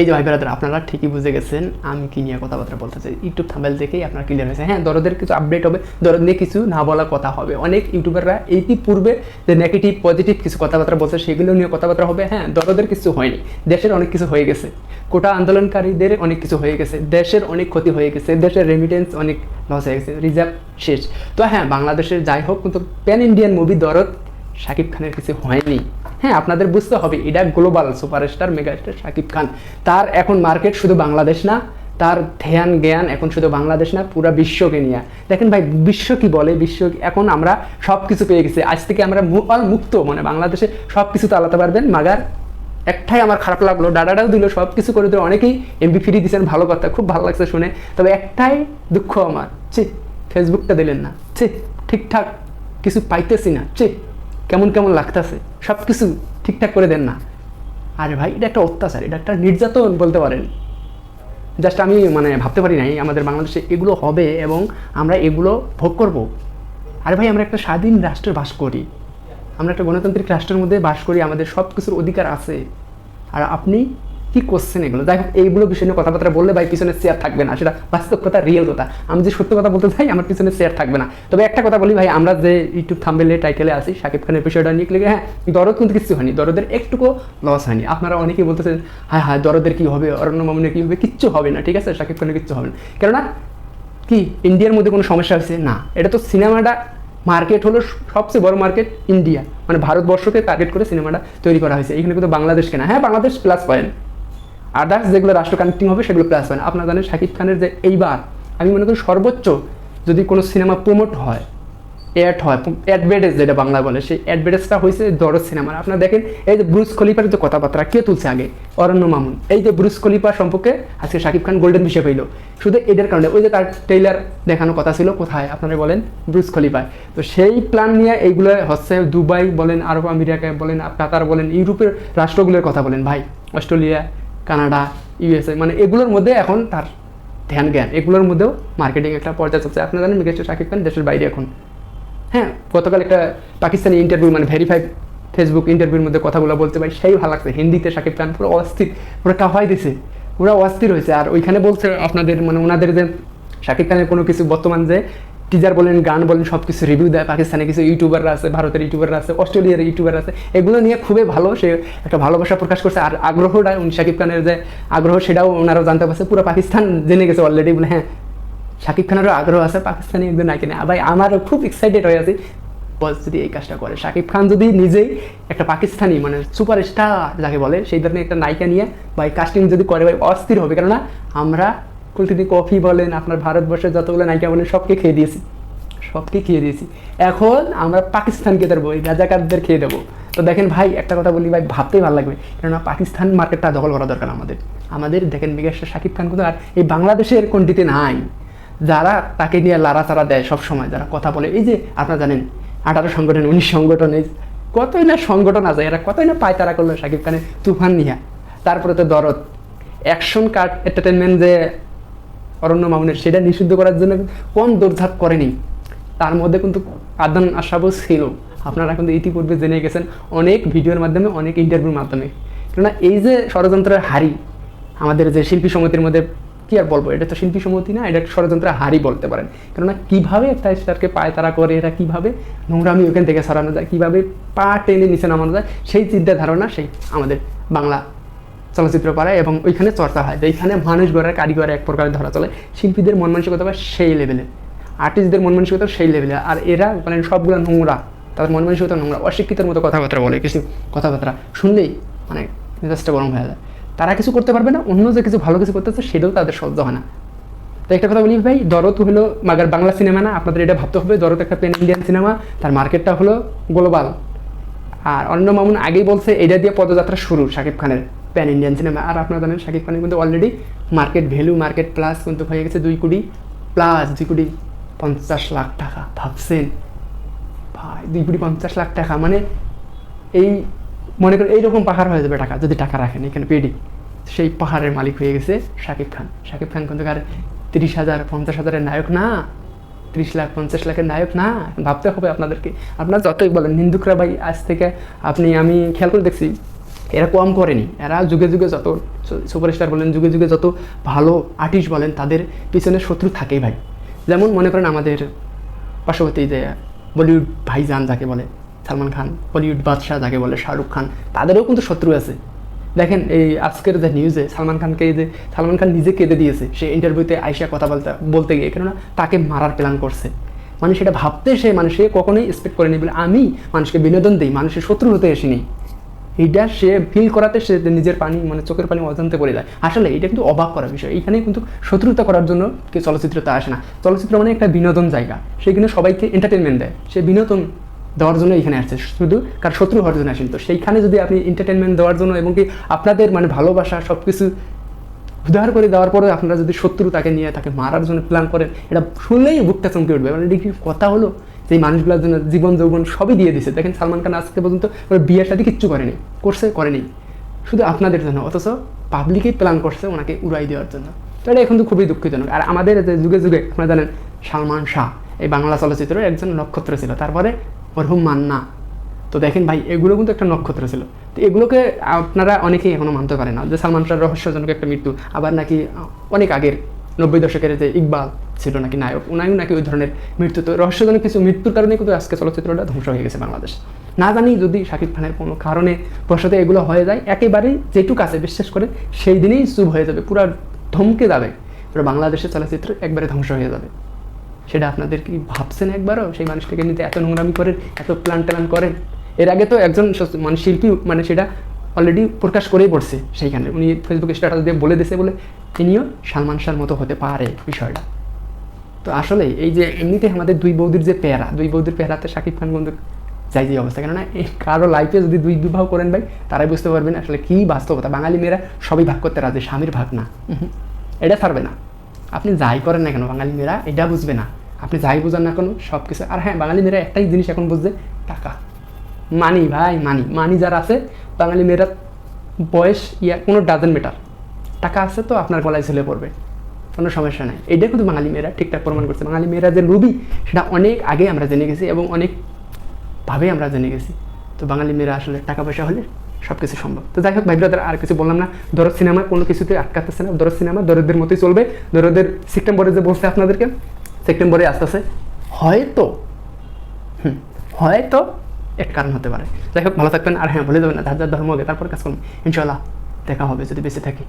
এই যে ভাই ব্রাদার, আপনারা ঠিকই বুঝে গেছেন, আমি কি নিয়ে কথাবার্তা বলতে চাই? ইউটিউব থাম্বেল দেখেই আপনার ক্লিয়ার হয়েছে হ্যাঁ দরদের কিছু আপডেট হবে, দরদ নিয়ে কিছু না বলা কথা হবে। অনেক ইউটিউবাররা এইটি পূর্বে যে নেগেটিভ পজিটিভ কিছু কথাবার্তা বলছে, সেগুলো নিয়ে কথাবার্তা হবে। হ্যাঁ দরদের কিছু হয়নি। দেশের অনেক কিছু হয়ে গেছে। কোটা আন্দোলনকারীদের অনেক কিছু হয়ে গেছে। দেশের অনেক ক্ষতি হয়ে গেছে। দেশের রেমিটেন্স অনেক লস হয়ে গেছে। রিজার্ভ শেষ। তো হ্যাঁ বাংলাদেশের যাই হোক, কিন্তু প্যান ইন্ডিয়ান মুভি দরদ শাকিব খানের কিছু হয়নি। হ্যাঁ আপনাদের বুঝতে হবে, এটা global superstar megastar Shakib Khan. তার এখন মার্কেট শুধু বাংলাদেশ না, তার ধ্যান, জ্ঞান এখন শুধু বাংলাদেশ না, পুরো বিশ্বকে নিয়ে। দেখেন ভাই, বিশ্ব কি বলে? বিশ্ব এখন আমরা সব কিছু পেয়ে গেছি। আজ থেকে আমরা মুক্ত মানে বাংলাদেশে সব কিছু চালাতে পারবেন। মাগার, একটাই আমার খারাপ লাগল ডাডাটাও দিল সব কিছু করে দিল, অনেকেই এমবি ফ্রি দিয়েছেন, ভালো কথা, খুব ভালো লাগছে শুনে। তবে একটাই দুঃখ আমার, ছি ফেসবুকটা দিলেন না, ছি, ঠিকঠাক কিছু পাইতেছি না, ছি। কেমন কেমন লাগতেছে সব কিছু ঠিকঠাক করে দেন না। আরে ভাই, এটা একটা অত্যাচার, এটা একটা নির্যাতন বলতে পারেন। জাস্ট আমি মানে ভাবতে পারি নাই, আমাদের বাংলাদেশে এগুলো হবে এবং আমরা এগুলো ভোগ করব। আরে ভাই, আমরা একটা স্বাধীন রাষ্ট্রে বাস করি। আমরা একটা গণতান্ত্রিক রাষ্ট্রের মধ্যে বাস করি, আমাদের সব কিছুর অধিকার আছে। আর আপনি কি করছেন এগুলো? যাই হোক, এইগুলো বিষয় নিয়ে কথাবার্তা বললে ভাই পিছনে চেয়ার থাকবে না। সেটা বাস্তব কথা রিয়েল কথা। আমি যে সত্য কথা বলতে চাই, আমার পিছনে চেয়ার থাকবে না। তবে একটা কথা বলি ভাই, আমরা যে ইউটিউব থাম্বেলে টাইটেলে আছি শাকিব খানের বিষয়টা নিয়ে লিখে হ্যাঁ দরদ কিন্তু কিছু হয়নি। দরদের একটুকু লস হয়নি। আপনারা অনেকেই বলতেছেন হ্যাঁ হ্যাঁ দরদের কী হবে? অরণ্য মামুনের কী হবে? কিচ্ছু হবে না, ঠিক আছে? শাকিব খানের কিচ্ছু হবে না। কেননা, কি ইন্ডিয়ার মধ্যে কোনো সমস্যা হয়েছে? না। এটা তো সিনেমাটা মার্কেট হলো সবচেয়ে বড় মার্কেট ইন্ডিয়া মানে ভারতবর্ষকে টার্গেট করে সিনেমাটা তৈরি করা হয়েছে। এখানে কিন্তু বাংলাদেশকে না। হ্যাঁ বাংলাদেশ প্লাস পয়েন্ট আদার্স যেগুলো রাষ্ট্র কানেক্টিং হবে, সেগুলো প্লাস পয়েন্ট আপনারা জানেন শাকিব খানের যে এইবার, আমি মনে করি সর্বোচ্চ যদি কোনো সিনেমা প্রমোট হয় অ্যাড হয় অ্যাডভার্টাইজ যেটা বাংলা বলে, সেই অ্যাডভার্টাইজটা হয়েছে দরজ সিনেমার আপনারা দেখেন, এই যে ব্রুস খলিফার যে কথাবার্তা, কে তুলছে আগে? অরণ্য মামুন। এই যে ব্রুস খলিফা সম্পর্কে আজকে শাকিব খান গোল্ডেন বিষয় পেল। শুধু এদের কারণে, ওই যে তার ট্রেইলার দেখানো কথা ছিল, কোথায়? আপনারা বলেন ব্রুস খলিফায় তো সেই প্ল্যান নিয়ে এইগুলো হচ্ছে দুবাই বলেন, আরব আমিরাকে বলেন কাতার বলেন, ইউরোপের রাষ্ট্রগুলোর কথা বলেন। ভাই, অস্ট্রেলিয়া কানাডা ইউএসএ মানে এগুলোর মধ্যে এখন তার ধ্যান জ্ঞান। এগুলোর মধ্যেও মার্কেটিং একটা পর্যায়ে চলছে। আপনারা জানেন মেগাস্টার শাকিব খান দেশের বাইরে এখন। হ্যাঁ গতকাল একটা পাকিস্তানি ইন্টারভিউ মানে ভেরিফাই ফেসবুক ইন্টারভিউর মধ্যে কথাগুলো বলতে পারি, সেই ভালো লাগছে। হিন্দিতে শাকিব খান পুরো অস্থির, পুরো কাহাই দিছে, পুরো অস্থির হয়েছে। আর ওইখানে বলছে আপনাদের মানে ওনাদের যে, শাকিব খানের কোনো কিছু বর্তমান যে টিজার বলেন, গান বলেন সব কিছু রিভিউ দেয়, পাকিস্তানে কিছু ইউটিউবাররা আছে, ভারতের ইউটিউবাররা আছে, অস্ট্রেলিয়ার ইউটিউবার আছে, এগুলো নিয়ে খুবই ভালো, সে একটা ভালোবাসা প্রকাশ করছে। আর আগ্রহটা উনি শাকিব খানের যে আগ্রহ, সেটাও ওনারাও জানতে পারছে। পুরো পাকিস্তান জেনে গেছে অলরেডি বলে হ্যাঁ শাকিব খানেরও আগ্রহ আছে, পাকিস্তানি একজন নায়িকা নেই ভাই আমারও খুব এক্সাইটেড হয়ে আছি, বস যদি এই কাজটা করে। শাকিব খান যদি নিজেই একটা পাকিস্তানি মানে সুপার স্টার যাকে বলে, সেই ধরনের একটা নায়িকা নিয়ে এই কাস্টিং যদি করে, ভাই, অস্থির হবে। কেননা আমরা কুলটিদি কফি বলেন, আপনার ভারতবর্ষের যতগুলো নায়িকা বলেন, সবকে খেয়ে দিয়েছি। সবকে খেয়ে দিয়েছি। এখন আমরা পাকিস্তানকে ধরবো, এই রাজাকারদের খেয়ে দেবো। তো দেখেন ভাই, একটা কথা বলি, ভাই, ভাবতেই ভালো লাগবে। কেননা পাকিস্তান মার্কেটটা দখল করা দরকার আমাদের। আমাদের দেখেন মেগাস্টার শাকিব খান কিন্তু আর এই বাংলাদেশের কোনটিতে নাই। যারা তাকে নিয়ে লাড়াচাড়া দেয় সব সময় যারা কথা বলে, এই যে আপনারা জানেন, আঠারো সংগঠন, উনিশ সংগঠন কতই না সংগঠন আছে, এরা কতই না পায়তারা করল শাকিব খানের তুফান নিয়া। তারপরে তো দরদ। অ্যাকশন কার্ড এন্টারটেনমেন্ট যে অরণ্য মামুনের সেটা নিষিদ্ধ করার জন্য কম দৌড়ঝাঁপ করেনি। তার মধ্যে কিন্তু আদান আশাবও ছিল। আপনারা কিন্তু ইতিপূর্বে জেনে গেছেন, অনেক ভিডিওর মাধ্যমে, অনেক ইন্টারভিউর মাধ্যমে। কেননা এই যে ষড়যন্ত্রের হারি আমাদের যে শিল্পী সমিতির মধ্যে, কি আর বলব, এটা তো শিল্পী সমিতি না, এটা ষড়যন্ত্রের হারি বলতে পারেন। কেননা কীভাবে একটা স্টারকে পায় তারা করে এটা কীভাবে নোংরামি ওখান থেকে সরানো যায়, কীভাবে পা টেনে নিচে নামানো যায়, সেই চিন্তা ধারণা সেই আমাদের বাংলা চলচ্চিত্র পাড়ায় এবং ওইখানে চর্চা হয় যে এইখানে মানুষ গড়ার কারিগর এক প্রকার ধরা চলে। শিল্পীদের মন মানসিকতা সেই লেভেলে আর্টিস্টদের মন মানসিকতা সেই লেভেলে আর এরা মানে সবগুলো নোংরা, তাদের মন মানসিকতা নোংরা, অশিক্ষিতের মতো কথাবার্তা বলে, কিছু কথাবার্তা শুনলেই মানে মেজাজটা গরম হয়ে যায়। তারা কিছু করতে পারবে না, অন্য যে কিছু ভালো কিছু করতেছে সেটাও তাদের সহ্য হয় না। তো একটা কথা বলি ভাই, দরদ হলো মাগার বাংলা সিনেমা না, আপনাদের এটা ভাবতে হবে, দরদ একটা পেন ইন্ডিয়ান সিনেমা তার মার্কেটটা হলো গ্লোবাল আর অন্য মামুন আগেই বলছে এটা দিয়ে পদযাত্রা শুরু, শাকিব খানের। প্যান ইন্ডিয়ান সিনেমা আর আপনারা জানেন শাকিব খানের কিন্তু already market value market plus কিন্তু হয়ে গেছে দুই কোটি প্লাস দুই কোটি পঞ্চাশ লাখ টাকা। ভাবছেন? ভাই, দুই কোটি পঞ্চাশ লাখ টাকা মানে এই, মনে করেন এইরকম পাহাড় হয়ে যাবে টাকা, যদি টাকা রাখেন এখানে পেডি সেই পাহাড়ের মালিক হয়ে গেছে শাকিব খান। শাকিব খান কিন্তু আর তিরিশ হাজার, পঞ্চাশ হাজারের নায়ক না। ত্রিশ লাখ, পঞ্চাশ লাখের নায়ক না। ভাবতে হবে আপনাদেরকে। আপনারা যতই বলেন, নিন্দুকরা ভাই, আজ থেকে আপনি, আমি খেয়াল করে দেখছি এরা কম করেনি। এরা যুগে যুগে যত সুপারস্টার বলেন, যুগে যুগে যত ভালো আর্টিস্ট বলেন, তাদের পিছনে শত্রু থাকেই ভাই। যেমন মনে করেন আমাদের পার্শ্ববর্তী যে বলিউড ভাইজান যাকে বলে, সালমান খান, বলিউড বাদশাহ যাকে বলে, শাহরুখ খান, তাদেরও কিন্তু শত্রু আছে। দেখেন এই আজকের যে নিউজে সালমান খানকে যে সালমান খান নিজে কেঁদে দিয়েছে, সে ইন্টারভিউতে আইসা কথা বলতে বলতে গিয়ে, কেননা তাকে মারার প্ল্যান করছে। মানে সেটা ভাবতে সে মানে সে কখনোই এক্সপেক্ট করেনি বলে আমি মানুষকে বিনোদন দিই, মানুষের শত্রু হতে আসিনি এইটা সে ফিল করাতে সে নিজের পানি মানে চোখের পানি অজান্তে পড়ে যায়। আসলে এটা কিন্তু অবাক করার বিষয়। এইখানে কিন্তু শত্রুতা করার জন্য কেউ চলচ্চিত্রতে আসে না। চলচ্চিত্র মানে একটা বিনোদন জায়গা। সেখানে সবাইকে এন্টারটেনমেন্ট দেয়। সে বিনোদন দেওয়ার জন্য এখানে আসছে শুধু কার শত্রু হওয়ার জন্য আসেন। তো সেইখানে যদি আপনি এন্টারটেনমেন্ট দেওয়ার জন্য এবং কি আপনাদের মানে ভালোবাসা সব কিছু উদ্ধার করে দেওয়ার পরে আপনারা যদি শত্রু তাকে নিয়ে তাকে মারার জন্য প্ল্যান করেন, এটা শুনলেই বুকটা চমকে উঠবে। মানে কথা হলো? যে মানুষগুলোর জন্য জীবন, যৌবন সবই দিয়ে দিছে। দেখেন সালমান খান আজকে পর্যন্ত ওর বিয়ের সাথে কিচ্ছু করেনি, করছে, করেনি। শুধু আপনাদের জন্য, অথচ পাবলিকই প্ল্যান করছে ওনাকে উড়াই দেওয়ার জন্য। তো এটা এখন তো খুবই দুঃখজনক। আর আমাদের যে যুগে যুগে আপনারা জানেন, সালমান শাহ, এই বাংলা চলচ্চিত্রের একজন নক্ষত্র ছিল। তারপরে মরহুম মান্না। তো দেখেন ভাই, এগুলো কিন্তু একটা নক্ষত্র ছিল। তো এগুলোকে আপনারা অনেকেই এখনও মানতে পারে না। যে সালমান শাহর রহস্যজনক একটা মৃত্যু, আবার নাকি অনেক আগের, নব্বই দশকের যে ইকবাল ছিল নাকি নায়ক ওনাও নাকি ওই ধরনের মৃত্যু। তো রহস্যজনক কিছু মৃত্যুর কারণে কিন্তু আজকে চলচ্চিত্রটা ধ্বংস হয়ে গেছে বাংলাদেশ। না জানি যদি শাকিব খানের কোনো কারণে বসাতে এগুলো হয়ে যায় একেবারেই যেটুক আছে বিশ্বাস করে সেই দিনেই চুপ হয়ে যাবে, পুরো ধমকে যাবে, পুরো বাংলাদেশের চলচ্চিত্র একবারে ধ্বংস হয়ে যাবে। সেটা আপনাদের কি ভাবছেন একবারও? সেই মানুষটাকে নিতে এত নোংরামি করেন, এত প্ল্যান ট্যান করেন? এর আগে তো একজন মানে শিল্পী মানে সেটা অলরেডি প্রকাশ করেই পড়ছে সেইখানে। উনি ফেসবুকে স্ট্যাটাস দিয়ে বলে দিয়েছে বলে, তিনিও সালমান শাহর মতো হতে পারে বিষয়টা। তো আসলে এই যে এমনিতে আমাদের দুই বৌদির যে পেয়ারা, দুই বৌদির পেয়ারাতে শাকিব খান কিন্তু যাই যে অবস্থা। কেননা কারও লাইফে যদি দুই বিবাহ করেন ভাই, তারাই বুঝতে পারবেন আসলে কী বাস্তবতা। বাঙালি মেয়েরা সবই ভাগ করতে রাজি, স্বামীর ভাগ না। এটা ছাড়বে না। আপনি যাই করেন না কেন, বাঙালি মেয়েরা এটা বুঝবে না। আপনি যাই বুঝান না কেন সব কিছু আর হ্যাঁ বাঙালি মেয়েরা একটাই জিনিস এখন বুঝছে, টাকা। মানি ভাই মানি মানি যারা আছে, বাঙালি মেয়েরা বয়স ইয়া কোনো ডাজেন্ট মেটার টাকা আছে তো আপনার গলায় ঝুলে পড়বে। কোনো সমস্যা নাই। এইটা কিন্তু বাঙালি মেয়েরা ঠিকঠাক প্রমাণ করছে। বাঙালি মেয়েরা যে লুবি সেটা অনেক আগে আমরা জেনে গেছি এবং অনেকভাবে আমরা জেনে গেছি। তো বাঙালি মেয়েরা আসলে টাকা পয়সা হলে সব কিছু সম্ভব। তো যাই হোক ভাই ব্রাদার আর কিছু বললাম না। দরদ সিনেমা কোনো কিছুতে আটকাতেছে না। দরদ সিনেমা দরদের মতোই চলবে। দরদের সেপ্টেম্বরে যে বলছে আপনাদেরকে সেপ্টেম্বরে আস্তে আস্তে হয়তো হুম, হয়তো এক কারণ হতে পারে। যাই হোক ভালো থাকবেন। আর হ্যাঁ বলে দেবেন না। ধর্ম হবে তারপর কাজ করুন ইনশাল্লাহ দেখা হবে যদি বেঁচে থাকি।